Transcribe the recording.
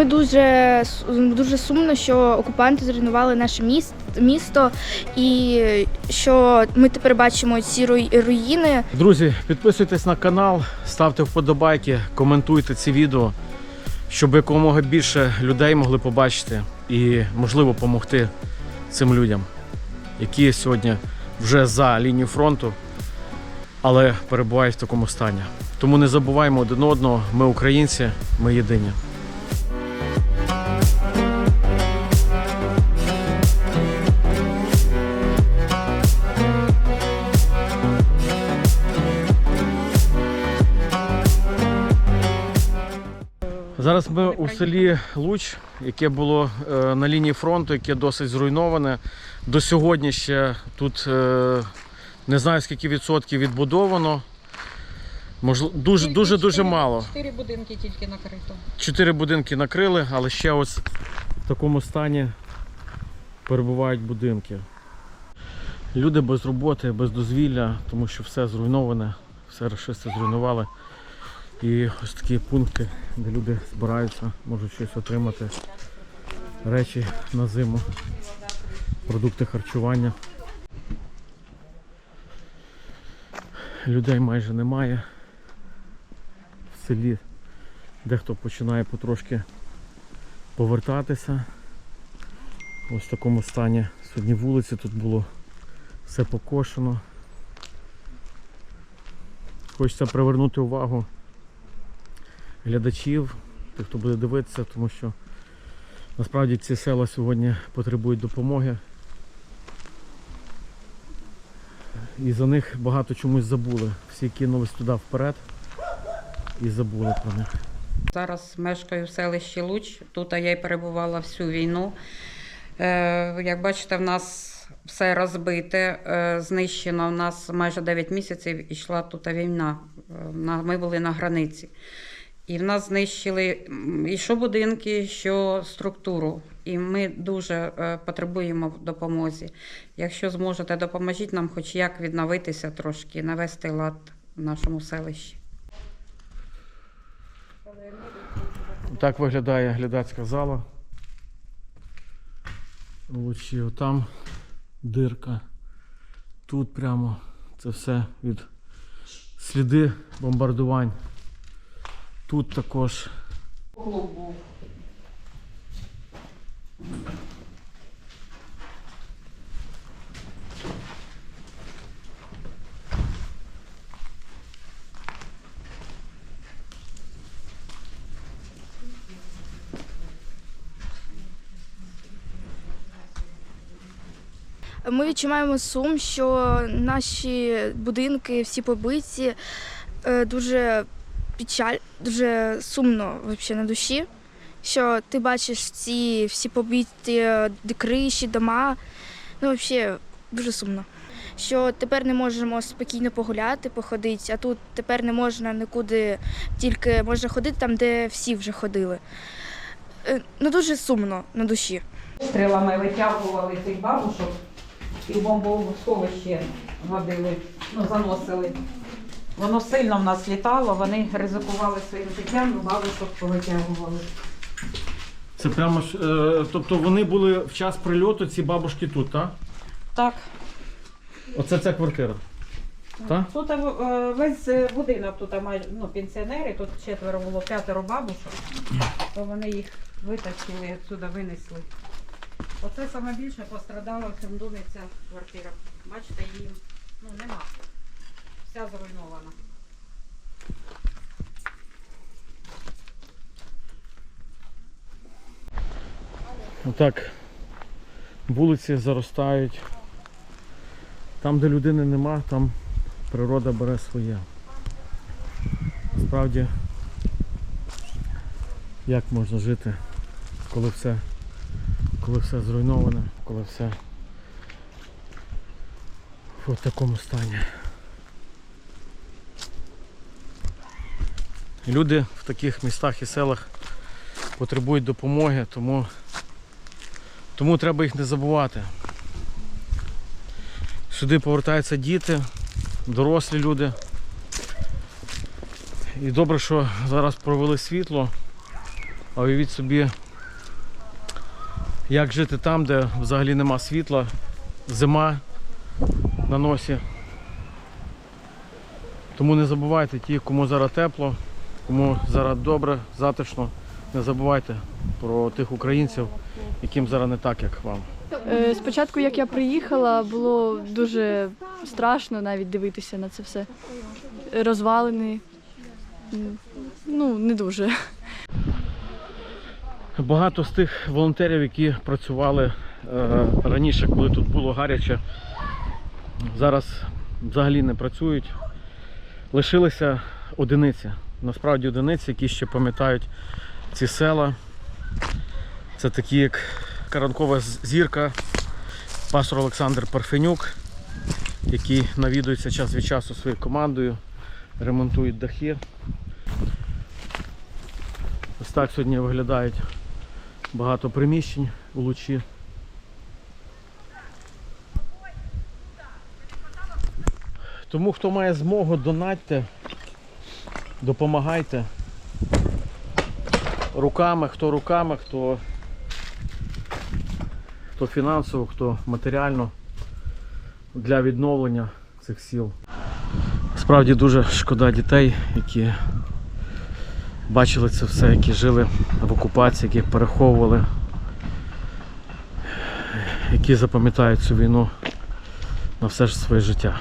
Ми дуже дуже сумно, що окупанти зруйнували наше міст, місто, і що ми тепер бачимо ці руїни. Друзі, підписуйтесь на канал, ставте вподобайки, коментуйте ці відео, щоб якомога більше людей могли побачити і, можливо, допомогти цим людям, які сьогодні вже за лінією фронту, але перебувають в такому стані. Тому не забуваємо один одного. Ми українці, ми єдині. Зараз ми у селі Луч, яке було е, на лінії фронту, яке досить зруйноване. До сьогодні ще тут е, не знаю скільки відсотків відбудовано. Можливо, дуже Тільки дуже дуже чотири- мало. Чотири будинки тільки накрито. Чотири будинки накрили, але ще ось в такому стані перебувають будинки. Люди без роботи, без дозвілля, тому що все зруйноване, все рашисти зруйнували. І ось такі пункти, де люди збираються, можуть щось отримати. Речі на зиму, продукти харчування. Людей майже немає. В селі Дехто починає потрошки повертатися. Ось в такому стані сьогодні вулиці тут було все покошено. Хочеться привернути увагу глядачів, тих, хто буде дивитися, тому що насправді ці села сьогодні потребують допомоги. І за них багато чомусь забули. Всі кинулись туди вперед і забули про них. Зараз мешкаю в селищі Луч. Тут я й перебувала всю війну. Е, як бачите, в нас все розбите, е, знищено. У нас майже 9 місяців ішла тут війна. Е, Ми були на границі. І в нас знищили і що будинки, що структуру. І ми дуже е, потребуємо в допомозі. Якщо зможете, допоможіть нам хоч як відновитися трошки, навести лад в нашому селищі. Так виглядає глядацька зала. Лучі, отам дирка. Тут прямо це все від сліди бомбардувань. Тут також Клуб був. Ми відчуваємо сум, що наші будинки всі побиті, Е, дуже печаль, дуже сумно вообще на душі. Що ти бачиш ці всі побиті е, криші, дома. Ну, взагалі, дуже сумно. Що тепер не можемо спокійно погуляти, походити, а тут тепер не можна нікуди, тільки можна ходити там, де всі вже ходили. Е, Ну, дуже сумно на душі. Стрілами витягували цих бабушок і в бомбосховище водили, ну, заносили. Воно сильно в нас літало, вони ризикували своїм життям, бабушок повитягували. це прямо ж. е, тобто вони були в час прильоту, ці бабушки тут, так? Так, Оце ця квартира. Так? тут е, весь е, будинок, тут майже ну, пенсіонери, тут четверо було п'ятеро бабушок, то вони їх витащили, відсюди винесли. Оце саме більше пострадала в цьому домі ця квартира. Бачите, її ну, нема. Вся зруйнована. Отак вулиці заростають. Там, де людини нема, там природа бере своє. Справді, як можна жити, коли все, коли все зруйноване, коли все в такому стані. Люди в таких містах і селах потребують допомоги, тому тому треба їх не забувати. Сюди повертаються діти, дорослі люди. І добре, що зараз провели світло. А уявіть собі, як жити там, де взагалі нема світла, зима на носі. Тому не забувайте ті, кому зараз тепло, кому зараз добре, затишно. Не забувайте про тих українців, яким зараз не так, як вам. Е, Спочатку, як я приїхала, було дуже страшно навіть дивитися на це все. Розвалини. Ну, не дуже. Багато з тих волонтерів, які працювали е, раніше, коли тут було гаряче, зараз взагалі не працюють. Лишилися одиниці. Насправді одиниці, які ще пам'ятають ці села. Це такі, як Каранкова зірка, пастор Олександр Парфенюк, який навідується час від часу своєю командою, ремонтують дахи. Ось так сьогодні виглядають багато приміщень у лучі. Тому хто має змогу, донатьте, допомагайте. Руками, хто руками, хто, хто фінансово, хто матеріально для відновлення цих сіл. Справді дуже шкода дітей, які бачили це все, які жили в окупації, які переховували, які запам'ятають цю війну на все ж своє життя.